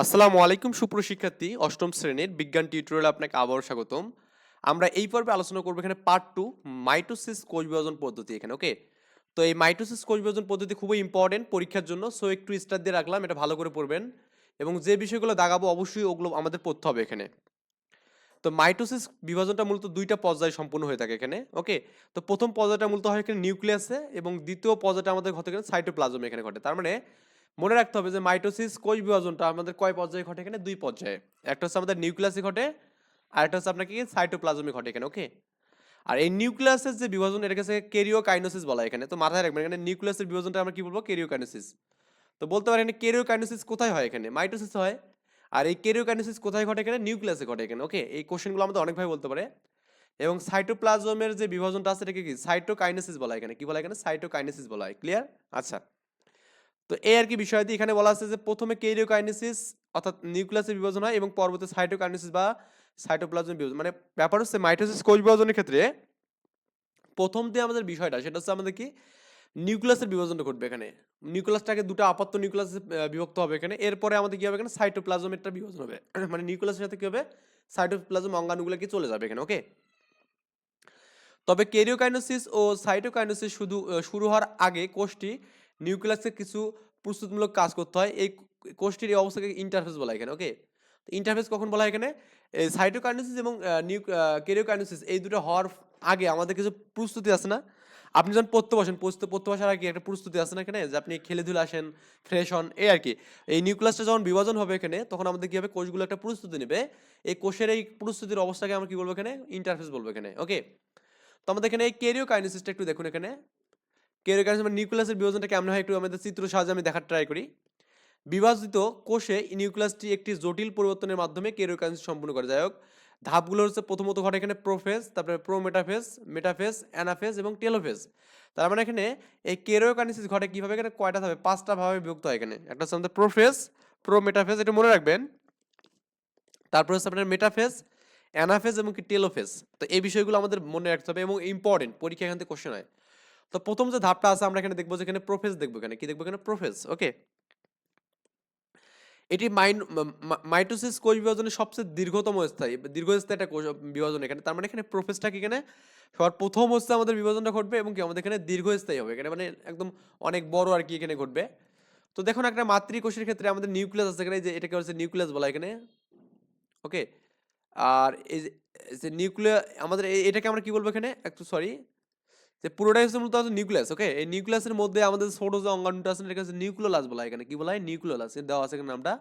আসসালামু আলাইকুম সুপ্রশিক্ষার্থী অষ্টম শ্রেণির বিজ্ঞান টিউটোরিয়ালে আপনাকে আবারও স্বাগতম। আমরা এই পর্বে আলোচনা করব এখানে পার্ট টু মাইটোসিস কোষ বিভাজন পদ্ধতি এখানে ওকে তো এই মাইটোসিস কোষ বিভাজন পদ্ধতি খুবই ইম্পর্টেন্ট পরীক্ষার জন্য সো একটু স্টার দিয়ে রাখলাম, এটা ভালো করে পড়বেন। এবং যে বিষয়গুলো দাগাবো, অবশ্যই ওগুলো আমাদের পড়তে হবে এখানে। তো মাইটোসিস বিভাজনটা মূলত দুইটা পর্যায়ে সম্পূর্ণ হয়ে থাকে এখানে ওকে তো প্রথম পর্যায়টা মূলত হয় এখানে নিউক্লিয়াসে এবং দ্বিতীয় পর্যায়টা আমাদের ঘটে এখানে সাইটোপ্লাজম এখানে ঘটে। তার মানে মনে রাখতে হবে যে মাইটোসিস কোষ বিভাজনটা আমাদের কয় পর্যায়ে ঘটে এখানে? দুই পর্যায়ে। একটা হচ্ছে আমাদের নিউক্লিয়াসে ঘটে আর একটা হচ্ছে আপনাকে সাইটোপ্লাজমে ঘটে এখানে, ওকে? আর এই নিউক্লিয়াসের যে বিভাজন, এটাকে হচ্ছে কেরিওকাইনোসিস বলা এখানে। তো মাথায় রাখবেন, এখানে নিউক্লিয়াসের বিভাজনটা আমরা কি বলব? কেরিওকাইনোসিস। তো বলতে পারেন, এখানে কেরিওকাইনোসিস কোথায় হয় এখানে? মাইটোসিস হয়। আর এই কেরিওকাইনোসিস কোথায় ঘটে এখানে? নিউক্লিয়াসে ঘটে এখানে, ওকে? এই কোশ্চেনগুলো আমাদের অনেকভাবে বলতে পারে। এবং সাইটোপ্লাজমের যে বিভাজনটা আছে, এটাকে কি? সাইটোকাইনেসিস বলা এখানে। কি বলা এখানে? সাইটোকাইনেসিস বলা হয়। ক্লিয়ার? আচ্ছা। তো এই আর কি বিষয় দিয়ে এখানে বলা আছে যে প্রথমে কেরিওকাইনেসিস, অর্থাৎ নিউক্লিয়াসের বিভাজন হয় এবং পরবর্তী সাইটোকাইনেসিস বা সাইটোপ্লাজম বিভাজন। মানে ব্যাপার হচ্ছে মাইটোসিস কোষ বিভাজনের ক্ষেত্রে প্রথম যে আমাদের বিষয়টা, সেটা হচ্ছে আমাদের কি? নিউক্লিয়াসের বিভাজনটা ঘটবে এখানে। নিউক্লিয়াসটাকে দুটো আপাত্ত নিউক্লিয়াসে বিভক্ত হবে এখানে। এরপরে আমাদের কি হবে এখানে? সাইটোপ্লাজমেরটা বিভাজন হবে। মানে নিউক্লিয়াসের সাথে কি হবে? সাইটোপ্লাজম অঙ্গাণুগুলো কি চলে যাবে এখানে, ওকে? তবে কেরিওকাইনোসিস ও সাইটোকাইনোসিস শুধু শুরু হওয়ার আগে কোষটি নিউক্লিয়াসে কিছু প্রস্তুতমূলক কাজ করতে হয়। এই কোষটির এই অবস্থাকে ইন্টারফেস বলা এখানে ওকে ইন্টারফেস কখন বলা হয় এখানে? সাইটোকাইনোসিস এবং নিউ কেরিওকাইনোসিস এই দুটো হওয়ার আগে আমাদের কিছু প্রস্তুতি আছে না? আপনি যখন পড়তে বসেন, পড়তে পড়তে বসার আগে একটা প্রস্তুতি আছে না এখানে? যে আপনি খেলে ধুলে আসেন ফ্রেশ হন, এই আর কি। এই নিউক্লিয়াসটা যখন বিভাজন হবে এখানে, তখন আমাদের কি হবে? কোষগুলো একটা প্রস্তুতি নেবে। এই কোষের এই প্রস্তুতির অবস্থাকে আমরা কি বলব এখানে? ইন্টারফেস বলব এখানে ওকে তো আমাদের এখানে এই কেরিওকাইনেসিসটা একটু দেখুন এখানে। মানে নিউক্লিয়াসের বিভাজনটা কেমন হয় একটু আমাদের চিত্র সাহায্যে আমি দেখার ট্রাই করি। বিভাজিত কোষে নিউক্লিয়াসটি একটি জটিল পরিবর্তনের মাধ্যমে কেরিওকাইনেসিস সম্পূর্ণ করে। যাই হোক, ধাপগুলো হচ্ছে প্রথমত ঘটে এখানে প্রোফেজ তারপরে প্রোমেটাফেজ মেটাফেজ অ্যানাফেজ এবং টেলোফেজ তার মানে এখানে এই কেরিওকাইনেসিস ঘটে কীভাবে? এখানে কয়টা হবে পাঁচটা ভাবে বিভক্ত হয় এখানে। একটা হচ্ছে আমাদের প্রোফেজ প্রোমেটাফেজ এটা মনে রাখবেন। তারপর হচ্ছে আপনার মেটাফেজ অ্যানাফেজ এবং কি টেলোফেজ তো এই বিষয়গুলো আমাদের মনে রাখতে হবে এবং ইম্পর্টেন্ট পরীক্ষা এখান থেকে কোশ্চেন হয়। তো প্রথম যে ধাপটা আছে, আমরা এখানে দেখব যে এখানে প্রোফেজ দেখব এখানে। কি দেখব এখানে? প্রোফেজ ওকে এটি মাইটোসিস কোষ বিভাজনের সবচেয়ে দীর্ঘতম স্থায়ী, দীর্ঘস্থায়ী একটা কোষ বিভাজন এখানে। তার মানে এখানে প্রোফেজটা কি এখানে? সবার প্রথম হচ্ছে আমাদের বিভাজনটা ঘটবে এবং কি আমাদের এখানে দীর্ঘস্থায়ী হবে। এখানে মানে একদম অনেক বড় আর কি এখানে ঘটবে। তো দেখুন একটা মাতৃকোষের ক্ষেত্রে আমাদের নিউক্লিয়াস আছে এখানে যে এটাকে হচ্ছে নিউক্লিয়াস বলা এখানে ওকে আর এই যে- এই যে নিউক্লিয়ার আমাদের এটাকে আমরা কি বলব এখানে? একটু সরি যে পুরোটাই হচ্ছে মূলত নিউক্লিয়াস ওকে এই নিউক্লিয়াসের মধ্যে আমাদের ছোট যে অঙ্গাণুটা আছে এটাকে হচ্ছে নিউক্লিওলাস বলা এখানে। কি বলা হয়? নিউক্লিওলাস দেওয়া আছে নামটা।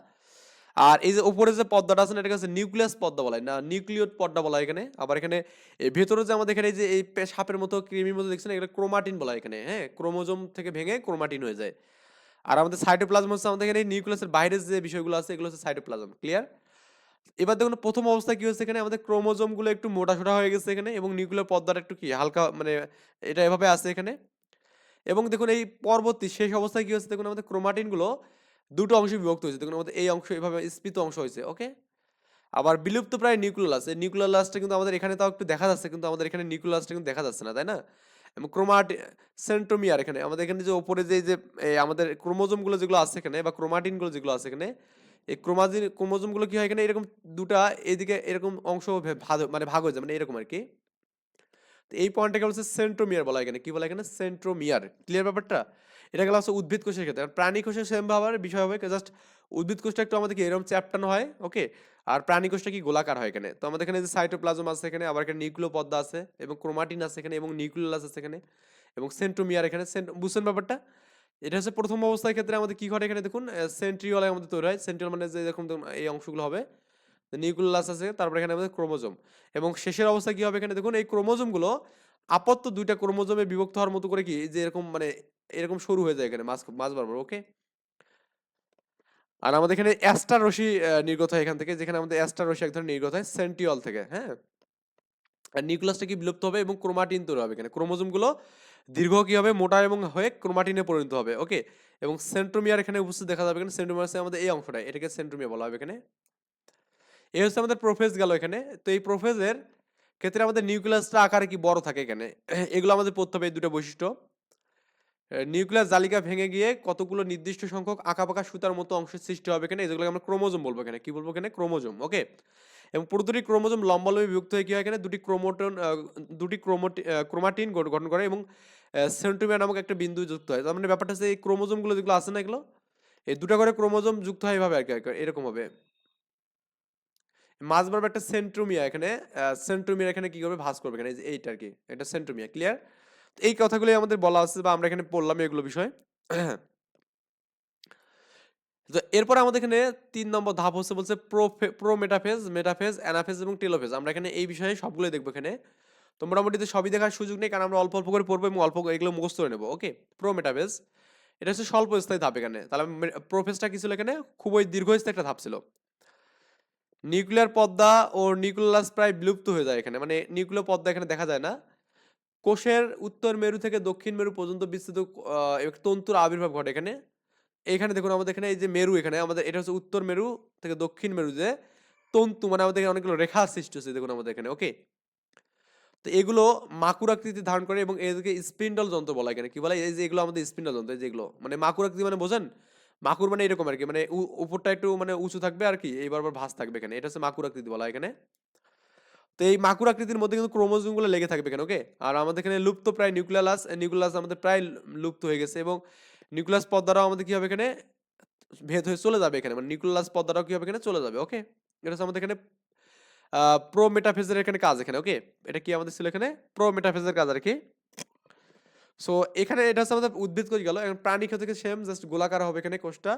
আর এই যে উপরে যে পর্দাটা আছে এটাকে হচ্ছে নিউক্লিয়াস পর্দা বলা না নিউক্লিয়ড পর্দা বলা এখানে। আবার এখানে এই ভেতরে যে আমাদের এখানে যে এই সাপের মতো ক্রিমির মতো দেখছেন, এগুলো ক্রোমাটিন বলা এখানে হ্যাঁ? ক্রোমোজোম থেকে ভেঙে ক্রোমাটিন হয়ে যায়। আর আমাদের সাইটোপ্লাজম হচ্ছে আমাদের এখানে নিউক্লিয়াসের বাইরের যে বিষয়গুলো আছে, এগুলো হচ্ছে সাইটোপ্লাজম ক্লিয়ার এবার দেখুন, প্রথম অবস্থায় কি হয়েছে এখানে? আমাদের ক্রোমোজোমগুলো একটু মোটা সোটা হয়ে গেছে এখানে এবং নিউক্লিয়ার পর্দাটা একটু কি হালকা মানে এটা এভাবে আছে এখানে। এবং দেখুন, এই পরবর্তী শেষ অবস্থায় কি হচ্ছে দেখুন, আমাদের ক্রোমাটিনগুলো দুটো অংশে বিভক্ত হয়েছে। দেখুন, আমাদের এই অংশ এভাবে স্ফীত অংশ হয়েছে, ওকে? আবার বিলুপ্ত প্রায় নিউক্লিয়াস এই নিউক্লিয়াসটা কিন্তু আমাদের এখানে তাও একটু দেখা যাচ্ছে, কিন্তু আমাদের এখানে নিউক্লিয়াসটা কিন্তু দেখা যাচ্ছে না, তাই না? এবং ক্রোমাটি সেন্ট্রোমিয়ার এখানে, আমাদের এখানে যে ওপরে যে যে আমাদের ক্রোমোজোমগুলো যেগুলো আছে এখানে বা ক্রোমাটিনগুলো যেগুলো আছে এখানে এই ক্রোমাজিন, ক্রোমোজোমগুলো কি হয় এখানে? এরকম দুটা এদিকে এরকম অংশ ভাগ মানে ভাগ হয়ে যায় মানে এরকম আর কি তো এই পয়েন্টটাকে বলছে সেন্ট্রোমিয়ার বলা এখানে। কি বলা এখানে? সেন্ট্রোমিয়ার ক্লিয়ার ব্যাপারটা? এটা গেল হচ্ছে উদ্ভিদ কোষের ক্ষেত্রে। আর প্রাণী কোষের সেম ভাবার বিষয় হবে, জাস্ট উদ্ভিদ কোষটা একটু আমাদের কি এরকম চ্যাপ্টানো হয় ওকে আর প্রাণী কোষটা কি গোলাকার হয় এখানে? তো আমাদের এখানে যে সাইটোপ্লাজম আছে এখানে, আবার এখানে নিউক্লিও পদ্মা আছে, এবং ক্রোমাটিন আছে এখানে, এবং নিউক্লিয়াস আছে এখানে, এবং সেন্ট্রোমিয়ার এখানে। বুঝছেন ব্যাপারটা? এটা হচ্ছে প্রথম অবস্থার ক্ষেত্রে আমাদের কি ঘটে এখানে? দেখুন সেন্ট্রিওল আমাদের তৈরি হয়। সেন্ট্রিওল মানে যে এরকম এই অংশগুলো হবে। নিউক্লিয়াস আছে তারপরে এখানে আমাদের ক্রোমোজোম এবং শেষের অবস্থা কি হবে এখানে? দেখুন এই ক্রোমোজোমগুলো আপত্ত দুইটা ক্রোমোজোমে বিভক্ত হওয়ার মতো করে কি যে এরকম মানে এরকম শুরু হয়ে যায় এখানে মাছ মাছ বরাবর ওকে আর আমাদের এখানে অ্যাস্টার আহ, নির্গত হয় এখান থেকে যেখানে আমাদের অ্যাস্টার রশ্মি এক ধরনের নির্গত হয় সেন্টিওল থেকে হ্যাঁ? আর নিউক্লিয়াসটা কি বিলুপ্ত হবে এবং ক্রোমাটিন তৈরি হবে এখানে। ক্রোমোজোমগুলো দীর্ঘ কি হবে মোটা এবং হয়ে ক্রোমাটিনে পরিণত হবে, ওকে? এবং সেন্ট্রোমিয়ার এখানে উপস্থিত দেখা যাবে এখানে। সেন্ট্রোমিয়ার হচ্ছে আমাদের এই অংশটা এটাকে সেন্ট্রোমিয়া বলা হবে এখানে। এই হচ্ছে আমাদের প্রোফেজ গেল এখানে। তো এই প্রোফেজের ক্ষেত্রে আমাদের নিউক্লিয়াসটা আকারে কি বড় থাকে এখানে? এগুলো আমাদের পড়তে হবে এই দুটো বৈশিষ্ট্য। নিউক্লিয়াস জালিকা ভেঙে গিয়ে কতগুলো নির্দিষ্ট সংখ্যক আঁকাবাঁকা সুতার মতো অংশের সৃষ্টি হবে এখানে। যেগুলোকে আমরা ক্রোমোজোম বলব এখানে। কি বলব এখানে? Chromosome, okay? এবং প্রতিটি ক্রোমোজোম লম্বালম্বি বিভক্ত হয়ে কি হয় এখানে? দুটি ক্রোমোটন দুটি ক্রোমোটি ক্রোমাটিন গঠন করে এবং সেন্টোমিয়ার নামক একটা বিন্দু যুক্ত হয়। তার মানে ব্যাপারটা হচ্ছে এই ক্রোমোজোমগুলো যেগুলো আছে না এগুলো? এই দুটা করে ক্রোমোজোম যুক্ত হয় এভাবে আর কি এরকম হবে। মাঝ বরাবর একটা সেন্ট্রোমিয়া এখানে সেন্ট্রোমিয়া এখানে কি করবে? ভাঁজ করবে এখানে এইটা আর কি এটা সেন্ট্রোমিয়া, ক্লিয়ার? এই কথাগুলোই আমাদের বলা আছে বা আমরা এখানে পড়লাম এগুলো বিষয়। এরপর আমাদের এখানে তিন নম্বর ধাপ হচ্ছে বলছে pro pro metaphase metaphase, anaphase এবং টেলোফেজ। আমরা এখানে এই বিষয়ে সবগুলোই দেখব এখানে। তো মোটামুটি সবই দেখার সুযোগ নেই, কারণ আমরা অল্প অল্প করে পড়ব এবং অল্প এগুলো মুখস্থ করে নেব। Okay, prometaphase. এটা হচ্ছে স্বল্প স্থায়ী ধাপ এখানে। তাহলে প্রোফেসটা কি ছিল এখানে? খুবই দীর্ঘস্থায়ী একটা ধাপ ছিল। নিউক্লিয়ার পদ্মা ও নিউক্লিয়াস প্রায় বিলুপ্ত হয়ে যায় এখানে। মানে নিউক্লিয়ার পদ্মা এখানে দেখা যায় না। কোষের উত্তর মেরু থেকে দক্ষিণ মেরু পর্যন্ত বিস্তৃত তন্তুর আবির্ভাব ঘটে এখানে। এখানে দেখুন আমাদের এখানে এই যে মেরু এখানে, আমাদের এটা হচ্ছে উত্তর মেরু থেকে দক্ষিণ মেরু যে তন্তু মানে আমাদের এখানে অনেকগুলো রেখা সৃষ্টি হচ্ছে দেখুন আমাদের এখানে ওকে তো এগুলো মাকুর আকৃতি ধারণ করে এবং এদেরকে স্পিন্ডল যন্ত্র বলা এখানে, কি বলা? এই যে এগুলো আমাদের স্পিন্ডল যন্ত্র, এই যে এগুলো মানে মাকুর আকৃতি মানে বোঝেন? মাকুর মানে এরকম আর কি মানে উপরটা একটু মানে উঁচু থাকবে আর কি, এইবার ভাঁজ থাকবে এখানে, এটা হচ্ছে মাকুর আকৃতি বলা এখানে। তো এই মাকুর আকৃতির মধ্যে কিন্তু ক্রোমোজোমগুলো লেগে থাকবে এখানে ওকে আর আমাদের এখানে লুপ্ত প্রায় নিউক্লিয়ালাস নিউক্লিয়াস আমাদের প্রায় লুপ্ত হয়ে গেছে এবং নিউক্লিয়াস পদ্মারাও আমাদের কি হবে এখানে? ভেদ হয়ে চলে যাবে এখানে। মানে নিউক্লিয়াস পদ্মারাও কি হবে এখানে? চলে যাবে, ওকে? এটা হচ্ছে আমাদের এখানে প্রো মেটাফেজের এখানে কাজ এখানে, ওকে? এটা কি আমাদের ছিল এখানে? প্রো মেটাফেজের কাজ আর কি। সো এখানে এটা হচ্ছে আমাদের উদ্ভিদ করে গেল? এখন প্রাণী ক্ষেত্রে সেম জাস্ট গোলাকার হবে এখানে কোষটা।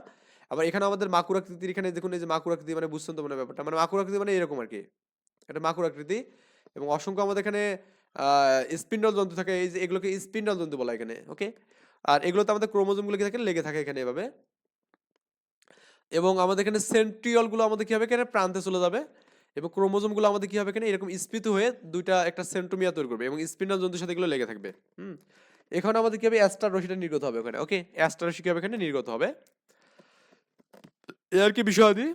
আবার এখানে আমাদের মাকুর আকৃতির এখানে দেখুন, এই যে মাকুর আকৃতি মানে বুঝছেন তো মানে ব্যাপারটা? মানে মাকুর আকৃতি মানে এরকম আর কি। এটা মাকুর আকৃতি। এবং অসংখ্য আমাদের এখানে স্পিন্ডল জন্তু থাকে। এই যে এগুলোকে স্পিন্ডল জন্তু বলা এখানে, ওকে? আর এগুলোতে আমাদের ক্রোমোজোমগুলো কি থাকে? লেগে থাকে এখানে এভাবে। এবং আমাদের এখানে সেন্ট্রিয়লগুলো আমাদের কি হবে এখানে প্রান্তে চলে যাবে। এবং ক্রোমোজোমগুলো আমাদের কি হবে এখানে এরকম স্পিত হয়ে দুইটা একটা সেন্ট্রোমিয়া তৈরি করবে এবং স্পিন্ডল জন্তুর সাথে এগুলো লেগে থাকবে। হুম? এখানে আমাদের কি হবে অ্যাস্টার রশিটা নির্গত হবে ওখানে। ওকে? অ্যাস্টার রশি কি হবে এখানে নির্গত হবে? এ আর কি বিষয়াদি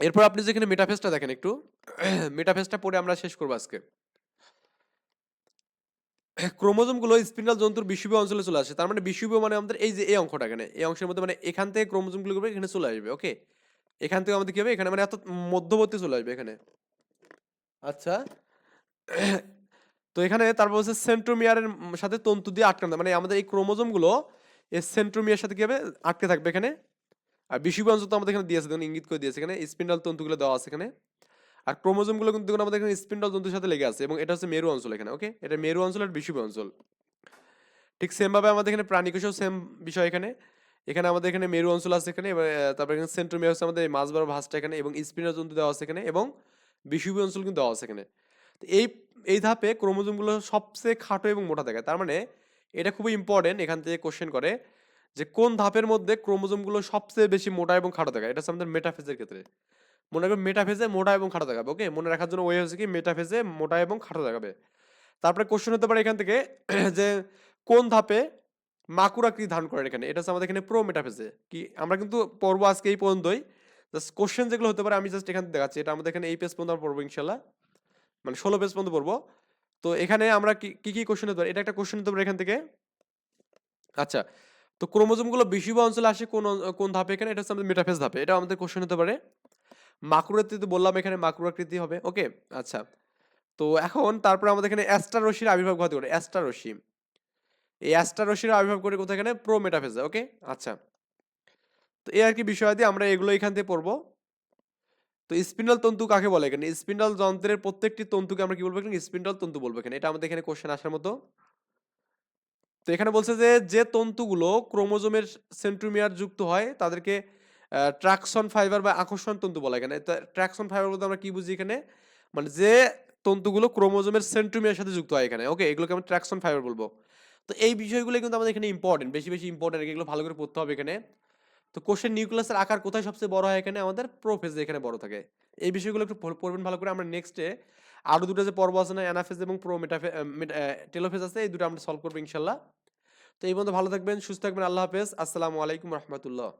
এরপর আপনি যেখানে মেটাফেসটা দেখেন একটু। মেটাফেসটা পড়ে আমরা শেষ করব আজকে। ক্রোমোজোমগুলো স্পিন্ডাল জন্তুর বিষুবীয় অঞ্চলে চলে আসে। তার মানে বিষুবীয় মানে আমাদের এই যে এই অংশটা এখানে এই অংশের মধ্যে মানে এখান থেকে ক্রোমোজোমগুলো করবে এখানে চলে আসবে ওকে এখান থেকে আমাদের কি হবে? এখানে মানে এত মধ্যবর্তী চলে আসবে এখানে। আচ্ছা। তো এখানে তারপর হচ্ছে সেন্ট্রোমিয়ারের সাথে তন্তু দিয়ে আটকানো মানে আমাদের এই ক্রোমোজোমগুলো এই সেন্ট্রোমিয়ার সাথে কি হবে? আটকে থাকবে এখানে। আর বিষুবীয় অঞ্চল তো আমাদের এখানে দিয়েছে দেখুন ইঙ্গিত করে দিয়েছে এখানে, স্পিন্ডাল তন্তুগুলো দেওয়া আছে এখানে। আর ক্রোমোজোমগুলো কিন্তু আমাদের এখানে স্পিন্ডাল তন্তুর সাথে লেগে আছে এবং এটা হচ্ছে মেরু অঞ্চল এখানে, ওকে? এটা মেরু অঞ্চল আর বিষুবীয় অঞ্চল। ঠিক সেম ভাবে আমাদের এখানে প্রাণী কোষেও সেম বিষয় এখানে। এখানে আমাদের এখানে মেরু অঞ্চল আছে এখানে তারপর এখানে সেন্ট্রোমিয়ার হচ্ছে আমাদের মাছ বড় ভাঁজটা এখানে এবং স্পিন্ডাল তন্তু দেওয়া আছে এখানে এবং বিষুবীয় অঞ্চল কিন্তু দেওয়া আছে এখানে। তো এই এই ধাপে ক্রোমোজোমগুলো সবচেয়ে খাটো এবং মোটা থাকে। তার মানে এটা খুবই ইম্পর্টেন্ট এখান থেকে কোশ্চেন করে যে কোন ধাপের মধ্যে ক্রোমোজোমগুলো সবচেয়ে বেশি মোটা এবং খাটো থাকে। এটা হচ্ছে আমাদের মেটাফেজের ক্ষেত্রে। মনে রাখবে মেটাফেজে মোটা এবং খাটো দেখাবে ওকে মনে রাখার জন্য ওই হচ্ছে কি মেটাফেজে মোটা এবং খাটো দেখাবে। তারপরে কোশ্চেন হতে পারে এখান থেকে, যে কোন ধাপে মাকুর আকৃতি ধারণ করে এখানে? এটা হচ্ছে আমাদের এখানে প্রো মেটাফেজে কি, আমরা কিন্তু পড়ব আজকে এই পর্যন্তই। জাস্ট কোশ্চেন যেগুলো হতে পারে আমি জাস্ট এখান থেকে দেখাচ্ছি। এটা আমাদের এখানে এই পেজ পর্যন্ত আমরা পড়ব ইনশাল্লাহ মানে ষোলো পেজ পর্যন্ত পড়ব। তো এখানে আমরা কি কি কোশ্চেন হতে পারে? এটা একটা কোশ্চেন হতে পারে এখান থেকে। আচ্ছা তো ক্রোমোজোমগুলো বিষুব অঞ্চলে আসে কোন কোন ধাপে এখানে? এটা হচ্ছে আমাদের মেটাফেজ ধাপে। এটা আমাদের কোশ্চেন হতে পারে। মাকড়াকৃতি বললাম এখানে মাকড়াকৃতি হবে। ওকে আচ্ছা। তো এখন তারপরে আমাদের এখানে অ্যাস্টার রশ্মির আবির্ভাব ঘটে করে অ্যাস্টার রশ্মি। এই অ্যাস্টার রশ্মির আবির্ভাব করে কোথায়? এখানে প্রো মেটাফেজে ওকে? আচ্ছা। তো এই আর কি বিষয় দিয়ে আমরা এগুলো এখান থেকে পড়ব। তো স্পিন্ডল তন্তু কাকে বলে এখানে? স্পিন্ডল যন্ত্রের প্রত্যেকটি তন্তুকে আমরা কি বলব এখানে? স্পিন্ডল তন্তু বলব এখানে। এটা আমাদের এখানে কোশ্চেন আসার মতো। তো এখানে বলছে যে যে তন্তুগুলো ক্রোমোজোমের সেন্ট্রোমিয়ার যুক্ত হয়, তাদেরকে ট্রাকশন ফাইবার বা আকর্ষণ তন্তু বলা এখানে। ট্রাকশন ফাইবার বলতে আমরা কি বুঝি এখানে? মানে যে তন্তুগুলো ক্রোমোজোমের সেন্ট্রোমিয়ার সাথে যুক্ত হয় এখানে ওকে এগুলোকে আমরা ট্রাকশন ফাইবার বলব। তো এই বিষয়গুলো কিন্তু আমাদের এখানে ইম্পর্টেন্ট বেশি বেশি ইম্পর্টেন্ট এগুলো ভালো করে পড়তে হবে এখানে। তো কোষের নিউক্লিয়াসের আকার কোথায় সবচেয়ে বড় হয় এখানে? আমাদের প্রোফেজে এখানে বড় থাকে। এই বিষয়গুলো একটু পড়বেন ভালো করে। আমরা নেক্সটে আরও দুটো যে পর্ব আছে না, অ্যানাফেজ এবং প্রো মেটাফে টেলোফেজ আছে, এই দুটো আমরা সলভ করব ইনশাল্লাহ তো এই পর্যন্ত ভালো থাকবেন, সুস্থ থাকবেন, আল্লাহ হাফেজ। আসসালামু আলাইকুম রহমতুল্লাহ।